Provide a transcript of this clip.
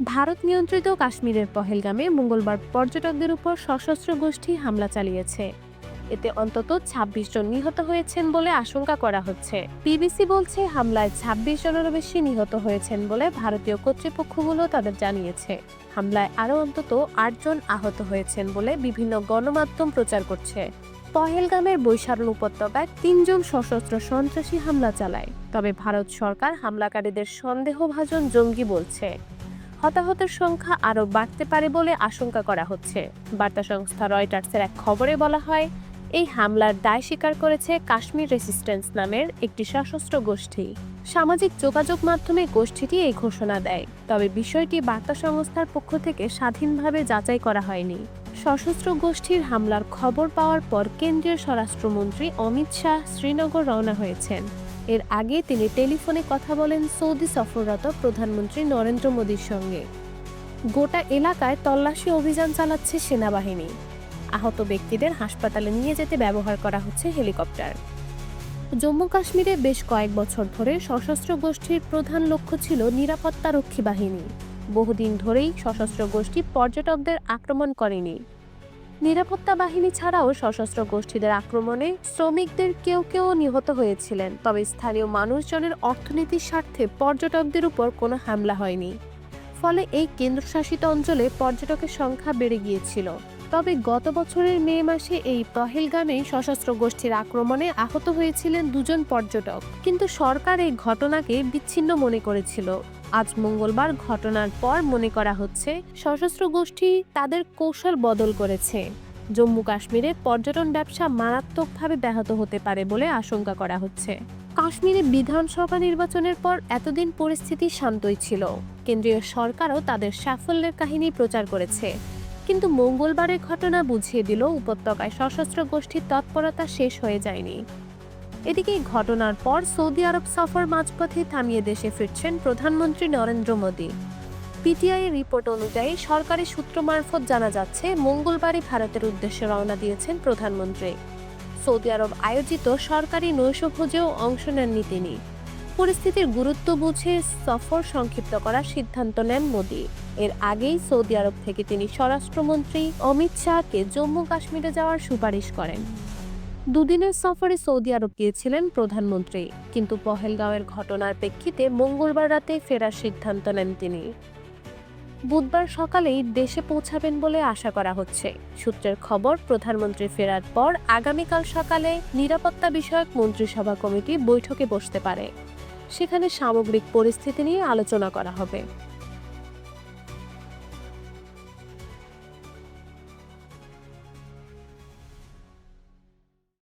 ভারত নিয়ন্ত্রিত কাশ্মীরের পহেলগামে মঙ্গলবার পর্যটকদের উপর সশস্ত্র গোষ্ঠী হামলা চালিয়েছে। এতে অন্তত ২৬ জন নিহত হয়েছেন বলে আশঙ্কা করা হচ্ছে। বিবিসি বলছে, হামলায় ২৬ জনেরও বেশি নিহত হয়েছেন বলে ভারতীয় কর্তৃপক্ষগুলো তাদের জানিয়েছে। হামলায় আরও অন্তত আটজন আহত হয়েছেন বলে বিভিন্ন গণমাধ্যম প্রচার করছে। পহেলগামের বৈশারণ উপত্যকায় তিনজন সশস্ত্র সন্ত্রাসী হামলা চালায়। তবে ভারত সরকার হামলাকারীদের সন্দেহভাজন জঙ্গি বলছে। হতাহতের সংখ্যা আরও বাড়তে পারে বলে আশঙ্কা করা হচ্ছে। বার্তা সংস্থা রয়টার্সের এক খবরে বলা হয়, এই হামলার দায় স্বীকার করেছে কাশ্মীর রেসিস্ট্যান্স নামের একটি সশস্ত্র গোষ্ঠী। সামাজিক যোগাযোগ মাধ্যমে গোষ্ঠীটি এই ঘোষণা দেয়, তবে বিষয়টি বার্তা সংস্থার পক্ষ থেকে স্বাধীনভাবে যাচাই করা হয়নি। সশস্ত্র গোষ্ঠীর হামলার খবর পাওয়ার পর কেন্দ্রীয় স্বরাষ্ট্রমন্ত্রী অমিত শাহ শ্রীনগর রওনা হয়েছেন। এর আগে তিনি টেলিফোনে কথা বলেন সৌদি সফররত প্রধানমন্ত্রী নরেন্দ্র মোদীর সঙ্গে। গোটা এলাকায় তল্লাশি অভিযান চালাচ্ছে সেনাবাহিনী। আহত ব্যক্তিদের হাসপাতালে নিয়ে যেতে ব্যবহার করা হচ্ছে হেলিকপ্টার। জম্মু কাশ্মীরে বেশ কয়েক বছর ধরে সশস্ত্র গোষ্ঠীর প্রধান লক্ষ্য ছিল নিরাপত্তারক্ষী বাহিনী। বহুদিন ধরেই সশস্ত্র গোষ্ঠী পর্যটকদের আক্রমণ করেনি। নিরাপত্তা বাহিনী ছাড়াও সশস্ত্র গোষ্ঠীদের আক্রমণে শ্রমিকদের কেউ কেউ নিহত হয়েছিলেন, তবে স্থানীয় মানুষজনের অর্থনীতির স্বার্থে পর্যটকদের উপর কোনো হামলা হয়নি। ফলে এই কেন্দ্রশাসিত অঞ্চলে পর্যটকের সংখ্যা বেড়ে গিয়েছিল। তবে গত বছরের মে মাসে এই পহেলগামে সশস্ত্র গোষ্ঠীর আক্রমণে আহত হয়েছিলেন দুজন পর্যটক। কিন্তু সরকার এই ঘটনাকে বিচ্ছিন্ন মনে করেছিল। আজ মঙ্গলবার ঘটনার পর মনে করা হচ্ছে সশস্ত্র গোষ্ঠী তাদের কৌশল বদল করেছে। জম্মু কাশ্মীরে পর্যটন ব্যবসা মারাত্মকভাবে ব্যাহত হতে পারে বলে আশঙ্কা করা হচ্ছে। কাশ্মীরে বিধানসভা নির্বাচনের পর এতদিন পরিস্থিতি শান্তই ছিল। কেন্দ্রীয় সরকারও তাদের সাফল্যের কাহিনী প্রচার করেছে। কিন্তু মঙ্গলবারের ঘটনা বুঝিয়ে দিল উপত্যকায় সশস্ত্র গোষ্ঠীর তৎপরতা শেষ হয়ে যায়নি। এদিকে ঘটনার পর সৌদি আরব সফর মাঝপথে থামিয়ে দেশে ফিরছেন প্রধানমন্ত্রী নরেন্দ্র মোদী। পিটিআই রিপোর্ট অনুযায়ী সরকারি সূত্র মারফত জানা যাচ্ছে মঙ্গলবারই ভারতের উদ্দেশ্যে রওনা দিয়েছেন প্রধানমন্ত্রী। সৌদি আরব আয়োজিত সরকারি নৈশভোজেও অংশ নেননি তিনি। পরিস্থিতির গুরুত্ব বুঝে সফর সংক্ষিপ্ত করার সিদ্ধান্ত নেন মোদী। এর আগেই সৌদি আরব থেকে তিনি স্বরাষ্ট্রমন্ত্রী অমিত শাহকে জম্মু কাশ্মীরে যাওয়ার সুপারিশ করেন। দুদিনের সফরে সৌদি আরব গিয়েছিলেন প্রধানমন্ত্রী। কিন্তু পহেলগাঁওয়ের ঘটনার প্রেক্ষিতে মঙ্গলবার রাতে ফেরার সিদ্ধান্ত নেন তিনি। বুধবার সকালেই দেশে পৌঁছাবেন বলে আশা করা হচ্ছে। সূত্রের খবর, প্রধানমন্ত্রী ফেরার পর আগামীকাল সকালে নিরাপত্তা বিষয়ক মন্ত্রিসভা কমিটি বৈঠকে বসতে পারে। সেখানে সামগ্রিক পরিস্থিতি নিয়ে আলোচনা করা হবে।